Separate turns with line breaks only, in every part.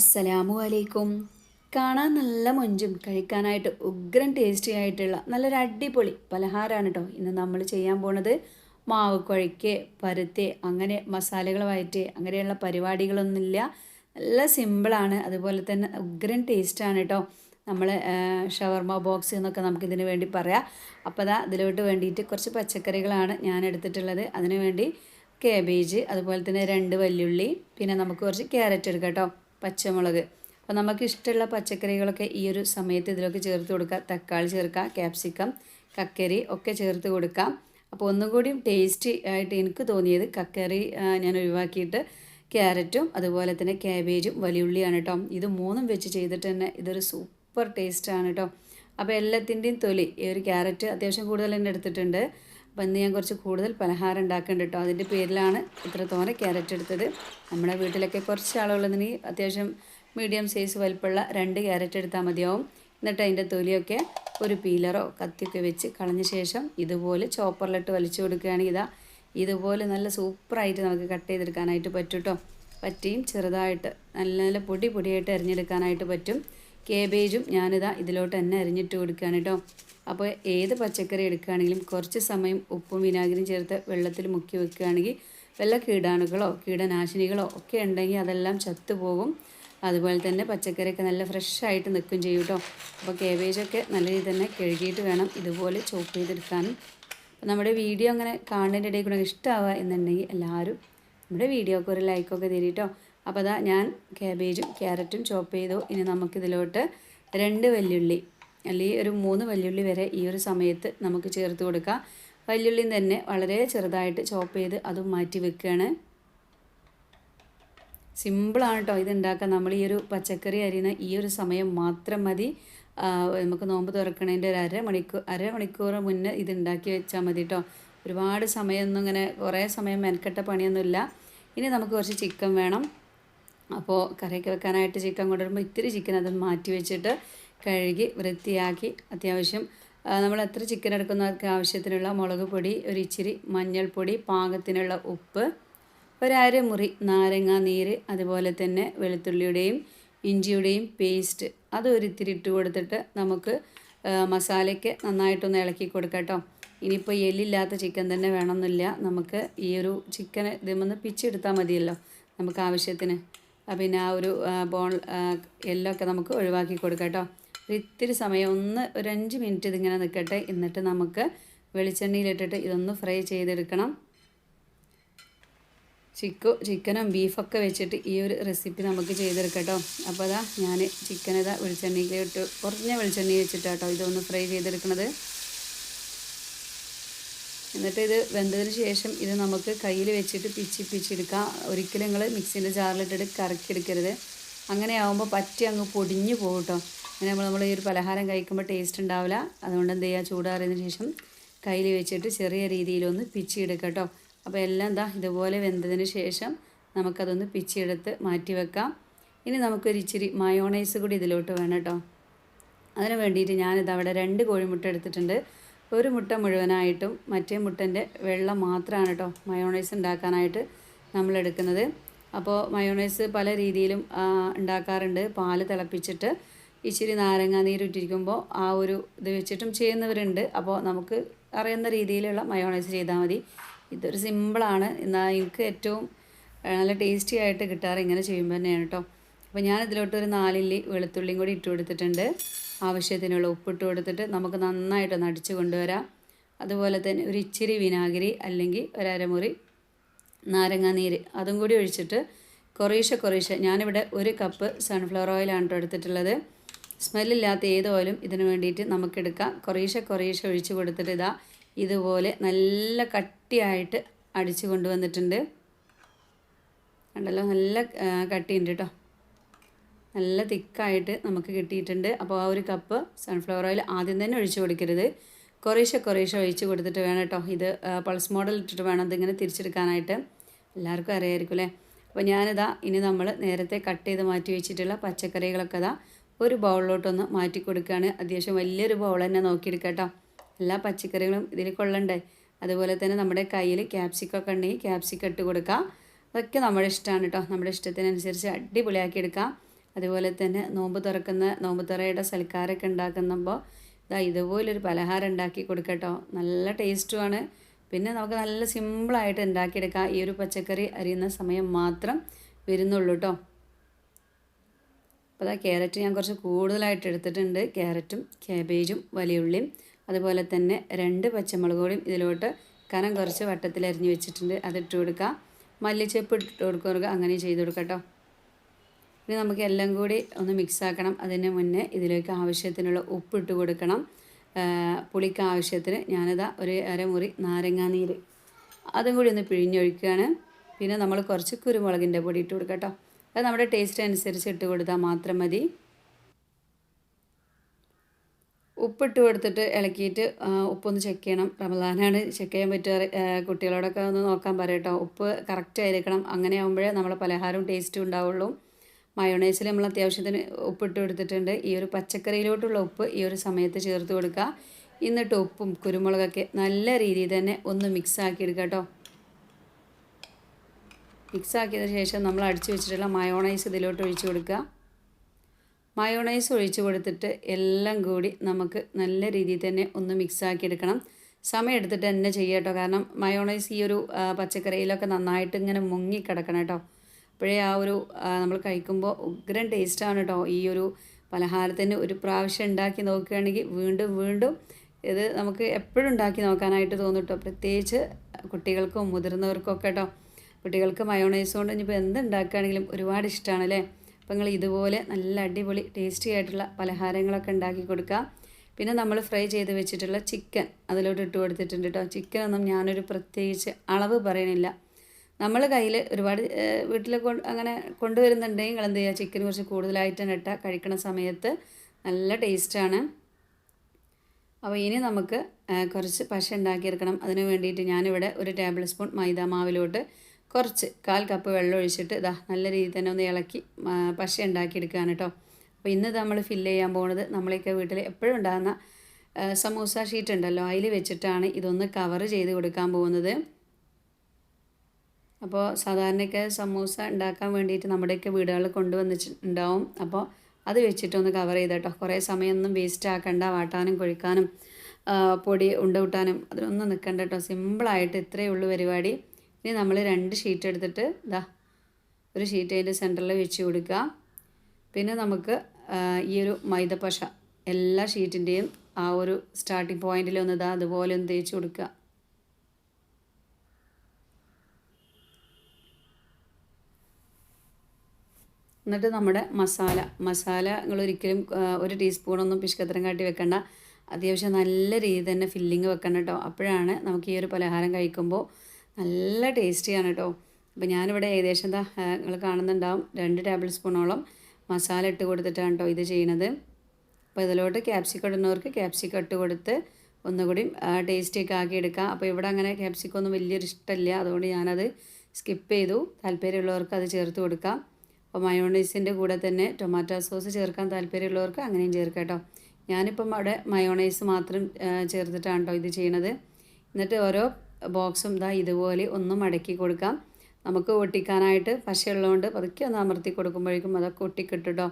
അസ്സലാമു അലൈക്കും കാണാൻ നല്ല മൊഞ്ചും കഴിക്കാനായിട്ട് ഉഗ്രൻ ടേസ്റ്റി ആയിട്ടുള്ള നല്ലൊരു അടിപൊളി പലഹാരമാണ് കേട്ടോ ഇന്ന് നമ്മൾ ചെയ്യാൻ പോണത് മാവ് കുഴയ്ക്ക് പരത്തെ അങ്ങനെ മസാലകൾ വയറ്റി അങ്ങനെയുള്ള പരിപാടികളൊന്നുമില്ല നല്ല സിമ്പിളാണ് അതുപോലെ തന്നെ ഉഗ്രൻ ടേസ്റ്റാണ് കേട്ടോ നമ്മൾ ഷവർമ ബോക്സ് എന്നൊക്കെ നമുക്കിതിന് വേണ്ടി പറയാം അപ്പോൾ അതാ ഇതിലോട്ട് വേണ്ടിയിട്ട് കുറച്ച് പച്ചക്കറികളാണ് ഞാൻ എടുത്തിട്ടുള്ളത് അതിനുവേണ്ടി കേബേജ് അതുപോലെ തന്നെ രണ്ട് വല്യുള്ളി പിന്നെ നമുക്ക് കുറച്ച് ക്യാരറ്റ് എടുക്കാം കേട്ടോ പച്ചമുളക് അപ്പോൾ നമുക്ക് ഇഷ്ടമുള്ള പച്ചക്കറികളൊക്കെ ഈ ഒരു സമയത്ത് ഇതിലൊക്കെ ചേർത്ത് കൊടുക്കുക തക്കാളി ചേർക്കുക ക്യാപ്സിക്കം കക്കരി ഒക്കെ ചേർത്ത് കൊടുക്കാം അപ്പോൾ ഒന്നും കൂടി ടേസ്റ്റി ആയിട്ട് എനിക്ക് തോന്നിയത് കക്കറി ഞാൻ ഒഴിവാക്കിയിട്ട് ക്യാരറ്റും അതുപോലെ തന്നെ ക്യാബേജും വലിയുള്ളിയാണ് കേട്ടോ ഇത് മൂന്നും വെച്ച് ചെയ്തിട്ട് തന്നെ ഇതൊരു സൂപ്പർ ടേസ്റ്റാണ് കേട്ടോ അപ്പോൾ എല്ലാത്തിൻ്റെയും തൊലി ഈ ഒരു ക്യാരറ്റ് അത്യാവശ്യം കൂടുതൽ തന്നെ എടുത്തിട്ടുണ്ട് അപ്പം ഇന്ന് ഞാൻ കുറച്ച് കൂടുതൽ പലഹാരം ഉണ്ടാക്കുന്നുണ്ട് കേട്ടോ അതിൻ്റെ പേരിലാണ് ഇത്ര ക്യാരറ്റ് എടുത്തത് നമ്മുടെ വീട്ടിലൊക്കെ കുറച്ച് ആളുള്ളതിന് അത്യാവശ്യം മീഡിയം സൈസ് വലുപ്പമുള്ള രണ്ട് ക്യാരറ്റ് എടുത്താൽ മതിയാവും എന്നിട്ട് അതിൻ്റെ തൊലിയൊക്കെ ഒരു പീലറോ കത്തിയൊക്കെ വെച്ച് കളഞ്ഞ ശേഷം ഇതുപോലെ ചോപ്പറിലിട്ട് വലിച്ചു കൊടുക്കുകയാണെങ്കിൽ ഇതാ ഇതുപോലെ നല്ല സൂപ്പറായിട്ട് നമുക്ക് കട്ട് ചെയ്തെടുക്കാനായിട്ട് പറ്റും കേട്ടോ പറ്റിയും ചെറുതായിട്ട് നല്ല നല്ല പൊടി പൊടിയായിട്ട് എറിഞ്ഞെടുക്കാനായിട്ട് പറ്റും കേബേജും ഞാനിതാ ഇതിലോട്ട് തന്നെ അരിഞ്ഞിട്ട് കൊടുക്കുകയാണ് കേട്ടോ അപ്പോൾ ഏത് പച്ചക്കറി എടുക്കുകയാണെങ്കിലും കുറച്ച് സമയം ഉപ്പും വിനാഗിരിയും ചേർത്ത് വെള്ളത്തിൽ മുക്കി വെക്കുകയാണെങ്കിൽ വല്ല കീടാണുക്കളോ കീടനാശിനികളോ ഒക്കെ ഉണ്ടെങ്കിൽ അതെല്ലാം ചത്തുപോകും അതുപോലെ തന്നെ പച്ചക്കറിയൊക്കെ നല്ല ഫ്രഷായിട്ട് നിൽക്കും ചെയ്യും കേട്ടോ അപ്പോൾ കേബേജൊക്കെ നല്ല രീതിയിൽ തന്നെ കഴുകിയിട്ട് വേണം ഇതുപോലെ ചോപ്പ് ചെയ്തെടുക്കാനും നമ്മുടെ വീഡിയോ അങ്ങനെ കാണേണ്ട ഇടയിൽ കൂടെ ഇഷ്ടമാവുക എന്നുണ്ടെങ്കിൽ എല്ലാവരും നമ്മുടെ വീഡിയോക്ക് ഒരു ലൈക്കൊക്കെ തരീട്ടോ അപ്പോൾ അതാ ഞാൻ ക്യാബേജും ക്യാരറ്റും ചോപ്പ് ചെയ്തു ഇനി നമുക്കിതിലോട്ട് രണ്ട് വല്യുള്ളി അല്ലെങ്കിൽ ഒരു മൂന്ന് വല്യുള്ളി വരെ ഈ ഒരു സമയത്ത് നമുക്ക് ചേർത്ത് കൊടുക്കാം വല്യുള്ളി തന്നെ വളരെ ചെറുതായിട്ട് ചോപ്പ് ചെയ്ത് അതും മാറ്റി വെക്കുകയാണ് സിമ്പിളാണ് കേട്ടോ ഇതുണ്ടാക്കാൻ നമ്മൾ ഈ ഒരു പച്ചക്കറി അരിയുന്ന ഈ ഒരു സമയം മാത്രം മതി നമുക്ക് നോമ്പ് തുറക്കണതിൻ്റെ ഒരു അരമണിക്കൂർ അരമണിക്കൂർ മുന്നേ ഇതുണ്ടാക്കി വെച്ചാൽ മതി കേട്ടോ ഒരുപാട് സമയമൊന്നും ഇങ്ങനെ കുറേ സമയം മെനക്കെട്ട പണിയൊന്നുമില്ല ഇനി നമുക്ക് കുറച്ച് ചിക്കൻ വേണം അപ്പോൾ കറിയൊക്കെ വെക്കാനായിട്ട് ചിക്കൻ കൊണ്ടുവരുമ്പോൾ ഇത്തിരി ചിക്കൻ അത് മാറ്റി വെച്ചിട്ട് കഴുകി വൃത്തിയാക്കി അത്യാവശ്യം നമ്മൾ എത്ര ചിക്കൻ എടുക്കുന്നവർക്ക് ആവശ്യത്തിനുള്ള മുളക് പൊടി ഒരു ഇച്ചിരി മഞ്ഞൾപ്പൊടി പാകത്തിനുള്ള ഉപ്പ് ഒരര നാരങ്ങ നീര് അതുപോലെ തന്നെ വെളുത്തുള്ളിയുടെയും ഇഞ്ചിയുടെയും പേസ്റ്റ് അത് ഒരിത്തിരി ഇട്ട് കൊടുത്തിട്ട് നമുക്ക് മസാലയ്ക്ക് നന്നായിട്ടൊന്ന് ഇളക്കി കൊടുക്കട്ടോ ഇനിയിപ്പോൾ എല്ലില്ലാത്ത ചിക്കൻ തന്നെ വേണമെന്നില്ല നമുക്ക് ഈ ഒരു ചിക്കൻ ഇതിൽ നിന്ന് പിച്ചെടുത്താൽ മതിയല്ലോ നമുക്ക് ആവശ്യത്തിന് പിന്നെ ആ ഒരു ബോൺ ഒക്കെ നമുക്ക് ഒഴിവാക്കി കൊടുക്കാം കേട്ടോ ഇത്തിരി സമയം ഒന്ന് ഒരു അഞ്ച് മിനിറ്റ് ഇതിങ്ങനെ നിൽക്കട്ടെ എന്നിട്ട് നമുക്ക് വെളിച്ചെണ്ണയിലിട്ടിട്ട് ഇതൊന്ന് ഫ്രൈ ചെയ്തെടുക്കണം ചിക്കോ ചിക്കനും ബീഫൊക്കെ വെച്ചിട്ട് ഈ ഒരു റെസിപ്പി നമുക്ക് ചെയ്തെടുക്കട്ടോ അപ്പോൾ അതാ ഞാൻ ചിക്കൻ ഇതാ വെളിച്ചെണ്ണയിലിട്ട് കുറഞ്ഞ വെളിച്ചെണ്ണയിൽ വെച്ചിട്ടാട്ടോ ഇതൊന്ന് ഫ്രൈ ചെയ്തെടുക്കണത് എന്നിട്ട് ഇത് വെന്തതിന് ശേഷം ഇത് നമുക്ക് കയ്യിൽ വെച്ചിട്ട് പിച്ചി പിച്ചെടുക്കാം ഒരിക്കലും നിങ്ങൾ മിക്സിൻ്റെ ജാറിലിട്ടിട്ട് കറക്കിയെടുക്കരുത് അങ്ങനെ ആകുമ്പോൾ പറ്റി അങ്ങ് പൊടിഞ്ഞു പോകും കേട്ടോ അങ്ങനെ നമ്മൾ നമ്മൾ ഈ ഒരു പലഹാരം കഴിക്കുമ്പോൾ ടേസ്റ്റ് ഉണ്ടാവില്ല അതുകൊണ്ട് എന്ത് ചെയ്യുക ചൂടാറിയതിന് ശേഷം കയ്യിൽ വെച്ചിട്ട് ചെറിയ രീതിയിലൊന്ന് പിച്ചിയെടുക്കുക കേട്ടോ അപ്പോൾ എല്ലാം എന്താ ഇതുപോലെ വെന്തതിന് ശേഷം നമുക്കതൊന്ന് പിച്ചിയെടുത്ത് മാറ്റി വെക്കാം ഇനി നമുക്കൊരു ഇച്ചിരി മയോണൈസ് കൂടി ഇതിലോട്ട് വേണം കേട്ടോ അതിന് വേണ്ടിയിട്ട് ഞാനിത് അവിടെ രണ്ട് കോഴിമുട്ട എടുത്തിട്ടുണ്ട് ഒരു മുട്ട മുഴുവനായിട്ടും മറ്റേ മുട്ടൻ്റെ വെള്ളം മാത്രമാണ് കേട്ടോ മയോണൈസ് ഉണ്ടാക്കാനായിട്ട് നമ്മൾ എടുക്കുന്നത് അപ്പോൾ മയോണൈസ് പല രീതിയിലും ഉണ്ടാക്കാറുണ്ട് പാല് തിളപ്പിച്ചിട്ട് ഇച്ചിരി നാരങ്ങ നീരുറ്റിരിക്കുമ്പോൾ ആ ഒരു ഇത് വെച്ചിട്ടും ചെയ്യുന്നവരുണ്ട് അപ്പോൾ നമുക്ക് അറിയുന്ന രീതിയിലുള്ള മയോണൈസ് ചെയ്താൽ മതി ഇതൊരു സിമ്പിളാണ് എന്നാൽ എനിക്ക് ഏറ്റവും നല്ല ടേസ്റ്റി ആയിട്ട് കിട്ടാറ് ഇങ്ങനെ ചെയ്യുമ്പോൾ തന്നെയാണ് കേട്ടോ അപ്പോൾ ഞാൻ ഇതിലോട്ട് ഒരു നാലില്ലി വെളുത്തുള്ളിയും കൂടി ഇട്ട് കൊടുത്തിട്ടുണ്ട് ആവശ്യത്തിനുള്ള ഉപ്പിട്ട് കൊടുത്തിട്ട് നമുക്ക് നന്നായിട്ടൊന്ന് അടിച്ചു കൊണ്ടുവരാം അതുപോലെ തന്നെ ഒരു ഇച്ചിരി വിനാഗിരി അല്ലെങ്കിൽ ഒരമുറി നാരങ്ങാ നീര് അതും കൂടി ഒഴിച്ചിട്ട് കുറേശ്ശെ കുറേശ്ശെ ഞാനിവിടെ ഒരു കപ്പ് സൺഫ്ലവർ ഓയിലാണ് എടുത്തിട്ടുള്ളത് സ്മെല്ലില്ലാത്ത ഏത് ഓയിലും ഇതിനു വേണ്ടിയിട്ട് നമുക്കെടുക്കാം കുറേശ്ശെ കുറേശ്ശെ ഒഴിച്ചു കൊടുത്തിട്ട് ഇതാ ഇതുപോലെ നല്ല കട്ടിയായിട്ട് അടിച്ചു കൊണ്ടുവന്നിട്ടുണ്ട് കണ്ടല്ലോ നല്ല കട്ടിയുണ്ട് കേട്ടോ നല്ല തിക്കായിട്ട് നമുക്ക് കിട്ടിയിട്ടുണ്ട് അപ്പോൾ ആ ഒരു കപ്പ് സൺഫ്ലവർ ഓയിൽ ആദ്യം തന്നെ ഒഴിച്ചു കൊടുക്കരുത് കുറേശ്ശെ കുറേശ്ശെ ഒഴിച്ച് കൊടുത്തിട്ട് വേണം കേട്ടോ ഇത് പൾസ് മോഡൽ ഇട്ടിട്ട് വേണം ഇതിങ്ങനെ തിരിച്ചെടുക്കാനായിട്ട് എല്ലാവർക്കും അറിയായിരിക്കും അല്ലേ അപ്പോൾ ഞാനിതാ ഇനി നമ്മൾ നേരത്തെ കട്ട് ചെയ്ത് മാറ്റി വെച്ചിട്ടുള്ള പച്ചക്കറികളൊക്കെ ഇതാ ഒരു ബൗളിലോട്ടൊന്ന് മാറ്റി കൊടുക്കുകയാണ് അത്യാവശ്യം വലിയൊരു ബൗൾ തന്നെ നോക്കിയെടുക്കാം എല്ലാ പച്ചക്കറികളും ഇതിൽ കൊള്ളണ്ടേ അതുപോലെ തന്നെ നമ്മുടെ കയ്യിൽ ക്യാപ്സിക്കൊക്കെ ഉണ്ടെങ്കിൽ ക്യാപ്സിക്ക ഇട്ട് കൊടുക്കുക അതൊക്കെ നമ്മുടെ ഇഷ്ടമാണ് കേട്ടോ നമ്മുടെ ഇഷ്ടത്തിനനുസരിച്ച് അടിപൊളിയാക്കി എടുക്കാം അതുപോലെ തന്നെ നോമ്പ് തുറക്കുന്ന നോമ്പ് തുറയുടെ സൽക്കാരമൊക്കെ ഉണ്ടാക്കുമ്പോൾ ഇതാ ഇതുപോലൊരു പലഹാരം ഉണ്ടാക്കി കൊടുക്കട്ടോ നല്ല ടേസ്റ്റുമാണ് പിന്നെ നമുക്ക് നല്ല സിമ്പിളായിട്ട് ഉണ്ടാക്കിയെടുക്കാം ഈ ഒരു പച്ചക്കറി അരിയുന്ന സമയം മാത്രം വരുന്നുള്ളൂ കേട്ടോ അപ്പോൾ അതാ ക്യാരറ്റ് ഞാൻ കുറച്ച് കൂടുതലായിട്ട് എടുത്തിട്ടുണ്ട് ക്യാരറ്റും ക്യാബേജും വലിയ ഉള്ളിയും അതുപോലെ തന്നെ രണ്ട് പച്ചമുളക് കൂടിയും ഇതിലോട്ട് കനം കുറച്ച് വട്ടത്തിൽ അരിഞ്ഞ് വെച്ചിട്ടുണ്ട് അതിട്ട് കൊടുക്കുക മല്ലിച്ചെപ്പ് ഇട്ട് കൊടുക്കുക അങ്ങനെ ചെയ്ത് കൊടുക്കാം കേട്ടോ ഇനി നമുക്ക് എല്ലാം കൂടി ഒന്ന് മിക്സ് ആക്കണം അതിന് മുന്നേ ഇതിലേക്ക് ആവശ്യത്തിനുള്ള ഉപ്പിട്ട് കൊടുക്കണം പുളിക്ക് ആവശ്യത്തിന് ഞാനിതാ ഒരു അരമുറി നാരങ്ങാനീര് അതും കൂടി ഒന്ന് പിഴിഞ്ഞൊഴിക്കുകയാണ് പിന്നെ നമ്മൾ കുറച്ച് കുരുമുളകിൻ്റെ പൊടി ഇട്ട് കൊടുക്കാം കേട്ടോ അത് നമ്മുടെ ടേസ്റ്റ് അനുസരിച്ച് ഇട്ട് കൊടുത്താൽ മാത്രം മതി ഉപ്പിട്ട് കൊടുത്തിട്ട് ഇളക്കിയിട്ട് ഉപ്പൊന്ന് ചെക്ക് ചെയ്യണം റമദാനാണ് ചെക്ക് ചെയ്യാൻ പറ്റുക കുട്ടികളോടൊക്കെ ഒന്ന് നോക്കാൻ പറയട്ടോ ഉപ്പ് കറക്റ്റ് ആയിരിക്കണം അങ്ങനെ ആകുമ്പോഴേ നമ്മളെ പലഹാരം ടേസ്റ്റ് ഉണ്ടാവുള്ളൂ മയോണൈസിൽ നമ്മൾ അത്യാവശ്യത്തിന് ഉപ്പിട്ട് കൊടുത്തിട്ടുണ്ട് ഈ ഒരു പച്ചക്കറിയിലോട്ടുള്ള ഉപ്പ് ഈ ഒരു സമയത്ത് ചേർത്ത് കൊടുക്കുക എന്നിട്ട് ഉപ്പും കുരുമുളകൊക്കെ നല്ല രീതിയിൽ തന്നെ ഒന്ന് മിക്സ് ആക്കി എടുക്കുക കേട്ടോ മിക്സ് ആക്കിയതിന് ശേഷം നമ്മൾ അടിച്ചു വെച്ചിട്ടുള്ള മയോണൈസ് ഇതിലോട്ട് ഒഴിച്ചു കൊടുക്കുക മയോണൈസ് ഒഴിച്ചു കൊടുത്തിട്ട് എല്ലാം കൂടി നമുക്ക് നല്ല രീതിയിൽ തന്നെ ഒന്ന് മിക്സ് ആക്കി എടുക്കണം സമയം എടുത്തിട്ട് തന്നെ ചെയ്യാം കേട്ടോ കാരണം മയോണൈസ് ഈ ഒരു പച്ചക്കറിയിലൊക്കെ നന്നായിട്ട് ഇങ്ങനെ മുങ്ങി കിടക്കണം കേട്ടോ അപ്പോഴേ ആ ഒരു നമ്മൾ കഴിക്കുമ്പോൾ ഉഗ്രൻ ടേസ്റ്റാണ് കേട്ടോ ഈ ഒരു പലഹാരത്തിന് ഒരു പ്രാവശ്യം ഉണ്ടാക്കി നോക്കുകയാണെങ്കിൽ വീണ്ടും വീണ്ടും ഇത് നമുക്ക് എപ്പോഴും ഉണ്ടാക്കി നോക്കാനായിട്ട് തോന്നും കേട്ടോ പ്രത്യേകിച്ച് കുട്ടികൾക്കും മുതിർന്നവർക്കും ഒക്കെ കേട്ടോ കുട്ടികൾക്ക് മയോണൈസ് കൊണ്ട് ഇനിയിപ്പോൾ എന്തുണ്ടാക്കുകയാണെങ്കിലും ഒരുപാട് ഇഷ്ടമാണ് അല്ലേ അപ്പോൾ നിങ്ങൾ ഇതുപോലെ നല്ല അടിപൊളി ടേസ്റ്റി ആയിട്ടുള്ള പലഹാരങ്ങളൊക്കെ ഉണ്ടാക്കി കൊടുക്കുക പിന്നെ നമ്മൾ ഫ്രൈ ചെയ്ത് വെച്ചിട്ടുള്ള ചിക്കൻ അതിലോട്ട് ഇട്ട് കൊടുത്തിട്ടുണ്ട് കേട്ടോ ചിക്കനൊന്നും ഞാനൊരു പ്രത്യേകിച്ച് അളവ് പറയണില്ല നമ്മൾ കയ്യിൽ ഒരുപാട് വീട്ടിൽ അങ്ങനെ കൊണ്ടുവരുന്നുണ്ടെങ്കിൽ നിങ്ങൾ എന്ത് ചെയ്യുക ചിക്കൻ കുറച്ച് കൂടുതലായിട്ട് തന്നെ കഴിക്കണ സമയത്ത് നല്ല ടേസ്റ്റാണ് അപ്പോൾ ഇനി നമുക്ക് കുറച്ച് പശ ഉണ്ടാക്കിയെടുക്കണം അതിന് വേണ്ടിയിട്ട് ഞാനിവിടെ ഒരു ടേബിൾ സ്പൂൺ മൈദ മാവിലോട്ട് കുറച്ച് കാൽ കപ്പ് വെള്ളം ഒഴിച്ചിട്ട് ഇതാ നല്ല രീതിയിൽ തന്നെ ഒന്ന് ഇളക്കി പശ ഉണ്ടാക്കിയെടുക്കുകയാണ് കേട്ടോ അപ്പോൾ ഇന്ന് നമ്മൾ ഫില്ല് ചെയ്യാൻ പോകുന്നത് നമ്മളൊക്കെ വീട്ടിൽ എപ്പോഴും ഉണ്ടാകുന്ന സമൂസ ഷീറ്റ് ഉണ്ടല്ലോ അതിൽ വെച്ചിട്ടാണ് ഇതൊന്ന് കവർ ചെയ്ത് കൊടുക്കാൻ പോകുന്നത് അപ്പോൾ സാധാരണയൊക്കെ സമൂസ ഉണ്ടാക്കാൻ വേണ്ടിയിട്ട് നമ്മുടെയൊക്കെ വീടുകളിൽ കൊണ്ടുവന്നിട്ടുണ്ടാവും അപ്പോൾ അത് വെച്ചിട്ടൊന്ന് കവർ ചെയ്തട്ടോ കുറേ സമയമൊന്നും വേസ്റ്റ് ആക്കണ്ട വാട്ടാനും കൊഴിക്കാനും പൊടി ഉണ്ട കൂട്ടാനും അതിനൊന്നും നിൽക്കണ്ട കേട്ടോ സിമ്പിളായിട്ട് ഇത്രയേ ഉള്ളൂ പരിപാടി ഇനി നമ്മൾ രണ്ട് ഷീറ്റ് എടുത്തിട്ട് ഇതാ ഒരു ഷീറ്റ് അതിൻ്റെ സെൻറ്ററിൽ വെച്ച് കൊടുക്കുക പിന്നെ നമുക്ക് ഈ ഒരു മൈദപ്പശ എല്ലാ ഷീറ്റിൻ്റെയും ആ ഒരു സ്റ്റാർട്ടിംഗ് പോയിന്റിൽ ഒന്ന് ഇതാ അതുപോലെ ഒന്ന് തേച്ച് കൊടുക്കുക എന്നിട്ട് നമ്മുടെ മസാല മസാല നിങ്ങൾ ഒരിക്കലും ഒരു ടീസ്പൂണൊന്നും പിഷ്കത്തരം കാട്ടി വെക്കണ്ട അത്യാവശ്യം നല്ല രീതി തന്നെ ഫില്ലിങ് വെക്കണം കേട്ടോ അപ്പോഴാണ് നമുക്ക് ഈ ഒരു പലഹാരം കഴിക്കുമ്പോൾ നല്ല ടേസ്റ്റിയാണ് കേട്ടോ അപ്പോൾ ഞാനിവിടെ ഏകദേശം എന്താ നിങ്ങൾ കാണുന്നുണ്ടാവും രണ്ട് ടേബിൾ സ്പൂണോളം മസാല ഇട്ട് കൊടുത്തിട്ടാണ് കേട്ടോ ഇത് ചെയ്യുന്നത് അപ്പോൾ ഇതിലോട്ട് ക്യാപ്സിക്കം ഇടുന്നവർക്ക് ക്യാപ്സിക്കം ഇട്ട് കൊടുത്ത് ഒന്നുകൂടി ടേസ്റ്റിയൊക്കെ ആക്കി എടുക്കുക അപ്പോൾ ഇവിടെ അങ്ങനെ ക്യാപ്സിക്കം ഒന്നും വലിയൊരു ഇഷ്ടമില്ല അതുകൊണ്ട് ഞാനത് സ്കിപ്പ് ചെയ്തു താല്പര്യമുള്ളവർക്ക് അത് ചേർത്ത് കൊടുക്കാം അപ്പോൾ മയോണൈസിൻ്റെ കൂടെ തന്നെ ടൊമാറ്റോ സോസ് ചേർക്കാൻ താല്പര്യമുള്ളവർക്ക് അങ്ങനെയും ചേർക്കാം കേട്ടോ ഞാനിപ്പം അവിടെ മയോണൈസ് മാത്രം ചേർത്തിട്ടാണ് കേട്ടോ ഇത് ചെയ്യണത് എന്നിട്ട് ഓരോ ബോക്സും ഇതാ ഇതുപോലെ ഒന്നും മടക്കി കൊടുക്കാം നമുക്ക് ഒട്ടിക്കാനായിട്ട് പശയുള്ളതുകൊണ്ട് പതുക്കെ ഒന്ന് അമർത്തി കൊടുക്കുമ്പോഴേക്കും അതൊക്കെ ഒട്ടിക്കിട്ടോ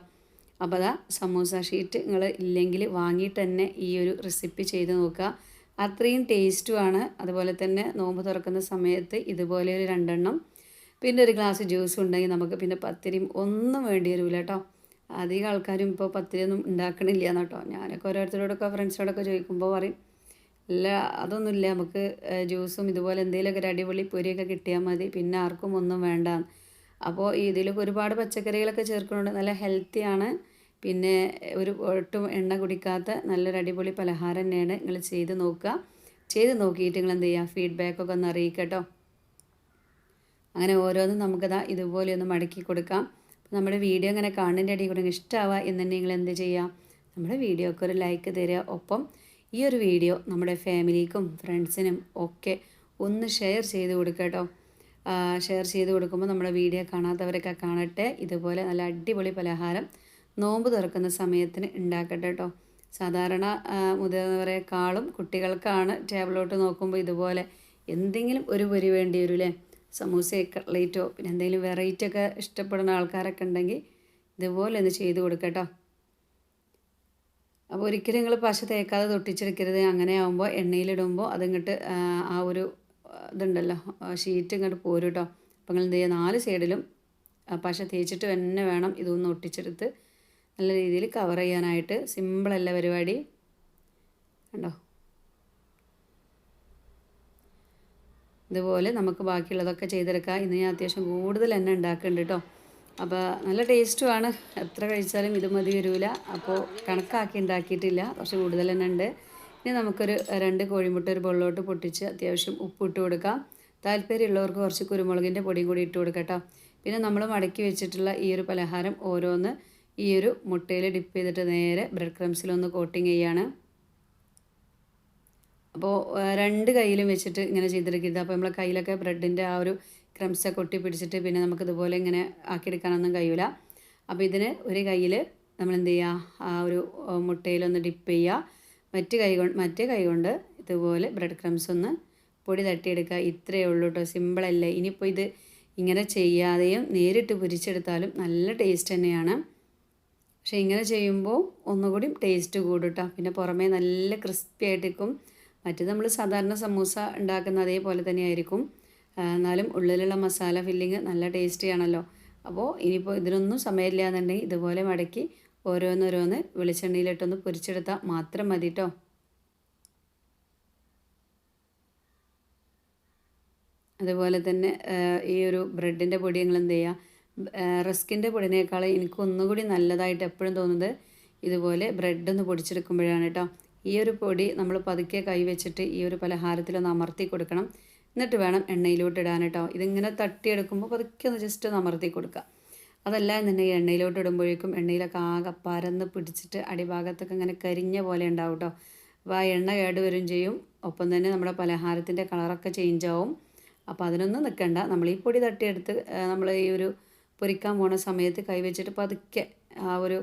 അപ്പോൾ അതാ സമൂസ ഷീറ്റ് നിങ്ങൾ ഇല്ലെങ്കിൽ വാങ്ങിയിട്ട് തന്നെ ഈ ഒരു റെസിപ്പി ചെയ്ത് നോക്കുക അത്രയും ടേസ്റ്റുമാണ് അതുപോലെ തന്നെ നോമ്പ് തുറക്കുന്ന സമയത്ത് ഇതുപോലെ ഒരു രണ്ടെണ്ണം പിന്നെ ഒരു ഗ്ലാസ് ജ്യൂസ് ഉണ്ടെങ്കിൽ നമുക്ക് പിന്നെ പത്തിരിയും ഒന്നും വേണ്ടി വരില്ല കേട്ടോ അധികം ആൾക്കാരും ഇപ്പോൾ പത്തിരിയൊന്നും ഉണ്ടാക്കണില്ല എന്ന് കേട്ടോ ഞാനൊക്കെ ഓരോരുത്തരോടൊക്കെ ഫ്രണ്ട്സിനോടൊക്കെ ചോദിക്കുമ്പോൾ പറയും ഇല്ല അതൊന്നുമില്ല നമുക്ക് ജ്യൂസും ഇതുപോലെ എന്തെങ്കിലുമൊക്കെ ഒരു അടിപൊളി പൊരിയൊക്കെ കിട്ടിയാൽ മതി പിന്നെ ആർക്കും ഒന്നും വേണ്ട അപ്പോൾ ഇതിലൊക്കെ ഒരുപാട് പച്ചക്കറികളൊക്കെ ചേർക്കുന്നുണ്ട് നല്ല ഹെൽത്തിയാണ് പിന്നെ ഒരു ഒട്ടും എണ്ണ കുടിക്കാത്ത നല്ലൊരു അടിപൊളി പലഹാരം തന്നെയാണ് നിങ്ങൾ ചെയ്ത് നോക്കുക ചെയ്ത് നോക്കിയിട്ട് നിങ്ങൾ എന്ത് ചെയ്യുക ഫീഡ്ബാക്കൊക്കെ ഒന്ന് അറിയിക്കട്ടോ അങ്ങനെ ഓരോന്നും നമുക്കിതാ ഇതുപോലെ ഒന്ന് മടക്കി കൊടുക്കാം നമ്മുടെ വീഡിയോ ഇങ്ങനെ കാണുന്നതിൻ്റെ ഇടയിൽ കൂടെ ഇഷ്ടമാവുക എന്നുണ്ടെങ്കിൽ നിങ്ങൾ എന്ത് ചെയ്യുക നമ്മുടെ വീഡിയോക്ക് ഒരു ലൈക്ക് തരിക ഒപ്പം ഈ ഒരു വീഡിയോ നമ്മുടെ ഫാമിലിക്കും ഫ്രണ്ട്സിനും ഒക്കെ ഒന്ന് ഷെയർ ചെയ്ത് കൊടുക്കുക കേട്ടോ ഷെയർ ചെയ്ത് കൊടുക്കുമ്പോൾ നമ്മുടെ വീഡിയോ കാണാത്തവരൊക്കെ കാണട്ടെ ഇതുപോലെ നല്ല അടിപൊളി പലഹാരം നോമ്പ് തുറക്കുന്ന സമയത്തിന് ഉണ്ടാക്കട്ടെ കേട്ടോ സാധാരണ മുതിർന്നവരെക്കാളും കുട്ടികൾക്കാണ് ടേബിളോട്ട് നോക്കുമ്പോൾ ഇതുപോലെ എന്തെങ്കിലും ഒരു പൊരി വേണ്ടി വരും സമൂസയോ കട്ട്ലേറ്റോ പിന്നെ എന്തെങ്കിലും വെറൈറ്റി ഒക്കെ ഇഷ്ടപ്പെടുന്ന ആൾക്കാരൊക്കെ ഉണ്ടെങ്കിൽ ഇതുപോലെ ഒന്ന് ചെയ്ത് കൊടുക്കട്ടോ അപ്പോൾ ഒരിക്കലും നിങ്ങൾ പശ തേക്കാതെ തൊട്ടിച്ചെടുക്കരുത് അങ്ങനെ ആകുമ്പോൾ എണ്ണയിലിടുമ്പോൾ അതിങ്ങോട്ട് ആ ഒരു ഇതുണ്ടല്ലോ ഷീറ്റ് ഇങ്ങോട്ട് പോരും കേട്ടോ അപ്പോൾ നിങ്ങൾ എന്ത് ചെയ്യുക നാല് സൈഡിലും പശ തേച്ചിട്ട് തന്നെ വേണം ഇതൊന്ന് ഒട്ടിച്ചെടുത്ത് നല്ല രീതിയിൽ കവർ ചെയ്യാനായിട്ട് സിമ്പിളല്ല പരിപാടി കണ്ടോ ഇതുപോലെ നമുക്ക് ബാക്കിയുള്ളതൊക്കെ ചെയ്തെടുക്കാം ഇന്ന് ഞാൻ അത്യാവശ്യം കൂടുതൽ എണ്ണ ഉണ്ടാക്കുന്നുണ്ട് കേട്ടോ അപ്പോൾ നല്ല ടേസ്റ്റുമാണ് എത്ര കഴിച്ചാലും ഇത് മതി വരില്ല അപ്പോൾ കണക്കാക്കി ഉണ്ടാക്കിയിട്ടില്ല പക്ഷെ കൂടുതൽ തന്നെ ഉണ്ട് ഇനി നമുക്കൊരു രണ്ട് കോഴിമുട്ട ഒരു ബൊള്ളോട്ട് പൊട്ടിച്ച് അത്യാവശ്യം ഉപ്പ് ഇട്ട് കൊടുക്കാം താല്പര്യമുള്ളവർക്ക് കുറച്ച് കുരുമുളകിൻ്റെ പൊടിയും കൂടി ഇട്ട് കൊടുക്കാം പിന്നെ നമ്മൾ മടക്കി വെച്ചിട്ടുള്ള ഈ ഒരു പലഹാരം ഓരോന്ന് ഈ ഒരു മുട്ടയിൽ ഡിപ്പ് ചെയ്തിട്ട് നേരെ ബ്രെഡ് ക്രംസിലൊന്ന് കോട്ടിങ് ചെയ്യാണ് അപ്പോൾ രണ്ട് കയ്യിലും വെച്ചിട്ട് ഇങ്ങനെ ചെയ്തെടുക്കരുത് അപ്പോൾ നമ്മളെ കയ്യിലൊക്കെ ബ്രെഡിൻ്റെ ആ ഒരു ക്രംസൊക്കെ ഒട്ടി പിടിച്ചിട്ട് പിന്നെ നമുക്ക് ഇതുപോലെ ഇങ്ങനെ ആക്കിയെടുക്കാനൊന്നും കഴിയില്ല അപ്പോൾ ഇതിന് ഒരു കയ്യിൽ നമ്മൾ എന്ത് ചെയ്യുക ആ ഒരു മുട്ടയിലൊന്ന് ഡിപ്പ് ചെയ്യുക മറ്റ് കൈ കൊണ്ട് മറ്റേ കൈ കൊണ്ട് ഇതുപോലെ ബ്രെഡ് ക്രംസ് ഒന്ന് പൊടി തട്ടിയെടുക്കുക ഇത്രയേ ഉള്ളൂ കേട്ടോ സിമ്പിളല്ലേ ഇനിയിപ്പോൾ ഇത് ഇങ്ങനെ ചെയ്യാതെയും നേരിട്ട് പൊരിച്ചെടുത്താലും നല്ല ടേസ്റ്റ് തന്നെയാണ് പക്ഷേ ഇങ്ങനെ ചെയ്യുമ്പോൾ ഒന്നുകൂടി ടേസ്റ്റ് കൂടും കേട്ടോ പിന്നെ പുറമേ നല്ല ക്രിസ്പി ആയിട്ടിരിക്കും മറ്റ് നമ്മൾ സാധാരണ സമൂസ ഉണ്ടാക്കുന്ന അതേപോലെ തന്നെ ആയിരിക്കും എന്നാലും ഉള്ളിലുള്ള മസാല ഫില്ലിങ് നല്ല ടേസ്റ്റി ആണല്ലോ അപ്പോൾ ഇനിയിപ്പോൾ ഇതിനൊന്നും സമയമില്ല എന്നുണ്ടെങ്കിൽ ഇതുപോലെ മടക്കി ഓരോന്നോരോന്ന് വെളിച്ചെണ്ണയിലിട്ടൊന്ന് പൊരിച്ചെടുത്താൽ മാത്രം മതി കേട്ടോ അതുപോലെ തന്നെ ഈ ഒരു ബ്രെഡിൻ്റെ പൊടി നിങ്ങൾ എന്ത് ചെയ്യുക റസ്കിൻ്റെ പൊടിനേക്കാൾ എനിക്ക് ഒന്നുകൂടി നല്ലതായിട്ട് എപ്പോഴും തോന്നുന്നത് ഇതുപോലെ ബ്രെഡ് ഒന്ന് പൊടിച്ചെടുക്കുമ്പോഴാണ് കേട്ടോ ഈ ഒരു പൊടി നമ്മൾ പതുക്കെ കൈവച്ചിട്ട് ഈ ഒരു പലഹാരത്തിലൊന്ന് അമർത്തി കൊടുക്കണം എന്നിട്ട് വേണം എണ്ണയിലോട്ട് ഇടാൻ കേട്ടോ ഇതിങ്ങനെ തട്ടിയെടുക്കുമ്പോൾ പതുക്കെ ഒന്ന് ജസ്റ്റ് ഒന്ന് അമർത്തി കൊടുക്കുക അതല്ല എന്നുണ്ടെങ്കിൽ എണ്ണയിലോട്ട് ഇടുമ്പോഴേക്കും എണ്ണയിലൊക്കെ ആകെ പരന്ന് പിടിച്ചിട്ട് അടിഭാഗത്തൊക്കെ ഇങ്ങനെ കരിഞ്ഞ പോലെ ഉണ്ടാവും കേട്ടോ അപ്പോൾ ആ എണ്ണ കേട് വരും ചെയ്യും ഒപ്പം തന്നെ നമ്മുടെ പലഹാരത്തിൻ്റെ കളറൊക്കെ ചേഞ്ച് ആവും അപ്പോൾ അതിനൊന്നും നിൽക്കണ്ട നമ്മൾ ഈ പൊടി തട്ടിയെടുത്ത് നമ്മൾ ഈ ഒരു പൊരിക്കാൻ പോണ സമയത്ത് കൈവച്ചിട്ട് പതുക്കെ ആ ഒരു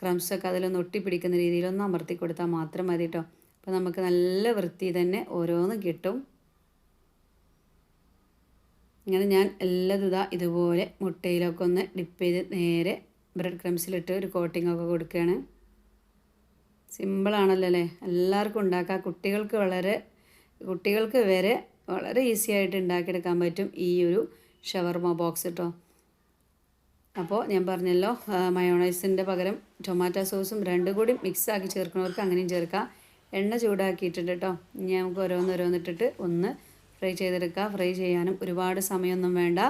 ക്രംസൊക്കെ അതിലൊന്ന് ഒട്ടിപ്പിടിക്കുന്ന രീതിയിലൊന്ന് അമർത്തി കൊടുത്താൽ മാത്രം മതി കേട്ടോ അപ്പോൾ നമുക്ക് നല്ല വൃത്തി തന്നെ ഓരോന്നും കിട്ടും ഇങ്ങനെ ഞാൻ എല്ലാതും ഇതാ ഇതുപോലെ മുട്ടയിലൊക്കെ ഒന്ന് ഡിപ്പ് ചെയ്ത് നേരെ ബ്രെഡ് ക്രംസിലിട്ട് ഒരു കോട്ടിംഗ് ഒക്കെ കൊടുക്കുകയാണ് സിമ്പിളാണല്ലോ അല്ലേ എല്ലാവർക്കും ഉണ്ടാക്കാം കുട്ടികൾക്ക് വളരെ കുട്ടികൾക്ക് വരെ വളരെ ഈസി ആയിട്ട് ഉണ്ടാക്കിയെടുക്കാൻ പറ്റും ഈ ഒരു ഷവർമ ബോക്സ് കേട്ടോ അപ്പോൾ ഞാൻ പറഞ്ഞല്ലോ മയോണൈസിൻ്റെ പകരം ടൊമാറ്റോ സോസും രണ്ടും കൂടി മിക്സാക്കി ചേർക്കുന്നവർക്ക് അങ്ങനെയും ചേർക്കാം എണ്ണ ചൂടാക്കിയിട്ടുണ്ട് കേട്ടോ ഇനി നമുക്ക് ഓരോന്നോരോന്നിട്ടിട്ട് ഒന്ന് ഫ്രൈ ചെയ്തെടുക്കുക ഫ്രൈ ചെയ്യാനും ഒരുപാട് സമയമൊന്നും വേണ്ട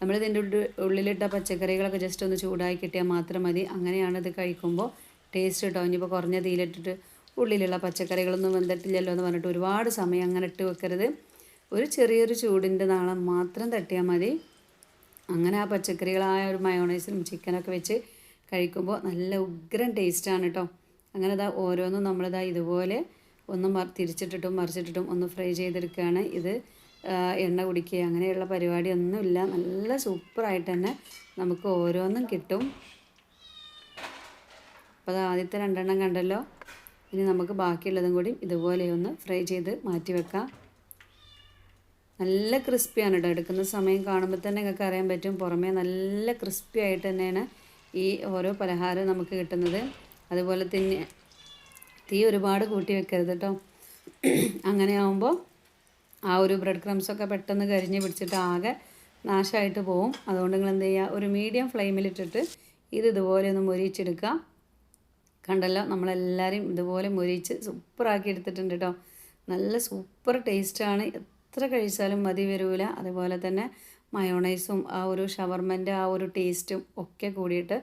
നമ്മൾ ഇതിൻ്റെ ഉള്ളിലിട്ട പച്ചക്കറികളൊക്കെ ജസ്റ്റ് ഒന്ന് ചൂടായി കിട്ടിയാൽ മാത്രം മതി അങ്ങനെയാണ് ഇത് കഴിക്കുമ്പോൾ ടേസ്റ്റ് കേട്ടോ ഇനിയിപ്പോൾ കുറഞ്ഞ തീയിലിട്ടിട്ട് ഉള്ളിലുള്ള പച്ചക്കറികളൊന്നും വന്നിട്ടില്ലല്ലോ എന്ന് പറഞ്ഞിട്ട് ഒരുപാട് സമയം അങ്ങനെ ഇട്ട് വെക്കരുത് ഒരു ചെറിയൊരു ചൂടിൻ്റെ നാളം മാത്രം തട്ടിയാൽ മതി അങ്ങനെ ആ പച്ചക്കറികളായ ഒരു മയോണൈസിലും ചിക്കനൊക്കെ വെച്ച് കഴിക്കുമ്പോൾ നല്ല ഉഗ്രൻ ടേസ്റ്റാണ് കേട്ടോ അങ്ങനെ ഇതാ ഓരോന്നും നമ്മളിതാ ഇതുപോലെ ഒന്ന് മർ തിരിച്ചിട്ടിട്ടും മറിച്ചിട്ടിട്ടും ഒന്ന് ഫ്രൈ ചെയ്തെടുക്കുകയാണ് ഇത് എണ്ണ കുടിക്കുക അങ്ങനെയുള്ള പരിപാടി ഒന്നുമില്ല നല്ല സൂപ്പറായിട്ട് തന്നെ നമുക്ക് ഓരോന്നും കിട്ടും അപ്പോൾ അത് ആദ്യത്തെ രണ്ടെണ്ണം കണ്ടല്ലോ ഇനി നമുക്ക് ബാക്കിയുള്ളതും കൂടി ഇതുപോലെ ഒന്ന് ഫ്രൈ ചെയ്ത് മാറ്റി വെക്കാം നല്ല ക്രിസ്പിയാണ് കേട്ടോ എടുക്കുന്ന സമയം കാണുമ്പോൾ തന്നെ നിങ്ങൾക്ക് അറിയാൻ പറ്റും പുറമേ നല്ല ക്രിസ്പി ആയിട്ട് തന്നെയാണ് ഈ ഓരോ പലഹാരം നമുക്ക് കിട്ടുന്നത് അതുപോലെ തന്നെ തീ ഒരുപാട് കൂട്ടി വെക്കരുത് കേട്ടോ അങ്ങനെ ആകുമ്പോൾ ആ ഒരു ബ്രെഡ് ക്രംസൊക്കെ പെട്ടെന്ന് കരിഞ്ഞ് പിടിച്ചിട്ട് ആകെ നാശമായിട്ട് പോവും അതുകൊണ്ട് നിങ്ങൾ എന്ത് ചെയ്യുക ഒരു മീഡിയം ഫ്ലെയിമിലിട്ടിട്ട് ഇത് ഇതുപോലെ ഒന്ന് മൊരിച്ചെടുക്കുക കണ്ടല്ലോ നമ്മളെല്ലാവരും ഇതുപോലെ മൊരിച്ച് സൂപ്പറാക്കി എടുത്തിട്ടുണ്ട് കേട്ടോ നല്ല സൂപ്പർ ടേസ്റ്റാണ് എത്ര കഴിച്ചാലും മതി വരൂല അതുപോലെ തന്നെ മയോണൈസും ആ ഒരു ഷവർമൻ്റെ ആ ഒരു ടേസ്റ്റും ഒക്കെ കൂടിയിട്ട്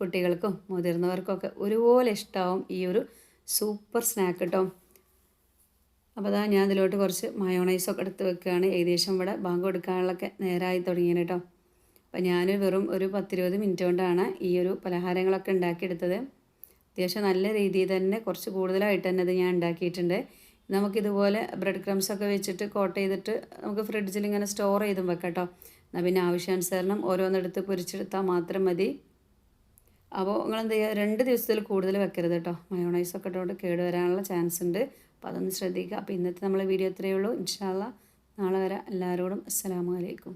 കുട്ടികൾക്കും മുതിർന്നവർക്കൊക്കെ ഒരുപോലെ ഇഷ്ടമാവും ഈ ഒരു സൂപ്പർ സ്നാക്ക് കേട്ടോ അപ്പോൾ അതാ ഞാൻ അതിലോട്ട് കുറച്ച് മയോണൈസൊക്കെ എടുത്ത് വെക്കുകയാണ് ഏകദേശം ഇവിടെ ബാങ്ക് കൊടുക്കാനുള്ളൊക്കെ നേരായി തുടങ്ങിയത് കേട്ടോ അപ്പോൾ ഞാൻ വെറും ഒരു പത്തിരുപത് മിനിറ്റ് കൊണ്ടാണ് ഈ ഒരു പലഹാരങ്ങളൊക്കെ ഉണ്ടാക്കിയെടുത്തത് അത്യാവശ്യം നല്ല രീതിയിൽ തന്നെ കുറച്ച് കൂടുതലായിട്ട് തന്നെ അത് ഞാൻ ഉണ്ടാക്കിയിട്ടുണ്ട് നമുക്കിതുപോലെ ബ്രെഡ് ക്രംസ് ഒക്കെ വെച്ചിട്ട് കോട്ട് ചെയ്തിട്ട് നമുക്ക് ഫ്രിഡ്ജിൽ ഇങ്ങനെ സ്റ്റോർ ചെയ്തും വെക്കാം കേട്ടോ എന്നാൽ പിന്നെ ആവശ്യാനുസരണം ഓരോന്നെടുത്ത് പൊരിച്ചെടുത്താൽ മാത്രം മതി അപ്പോൾ നിങ്ങൾ എന്ത് ചെയ്യുക രണ്ട് ദിവസത്തിൽ കൂടുതൽ വെക്കരുത് കേട്ടോ മയോണൈസൊക്കെ കേട് വരാനുള്ള ചാൻസ് ഉണ്ട് അപ്പോൾ അതൊന്ന് ശ്രദ്ധിക്കുക അപ്പോൾ ഇന്നത്തെ നമ്മളെ വീഡിയോ ഇത്രയേ ഉള്ളൂ ഇൻഷാല്ല നാളെ വരെ എല്ലാവരോടും വലൈക്കും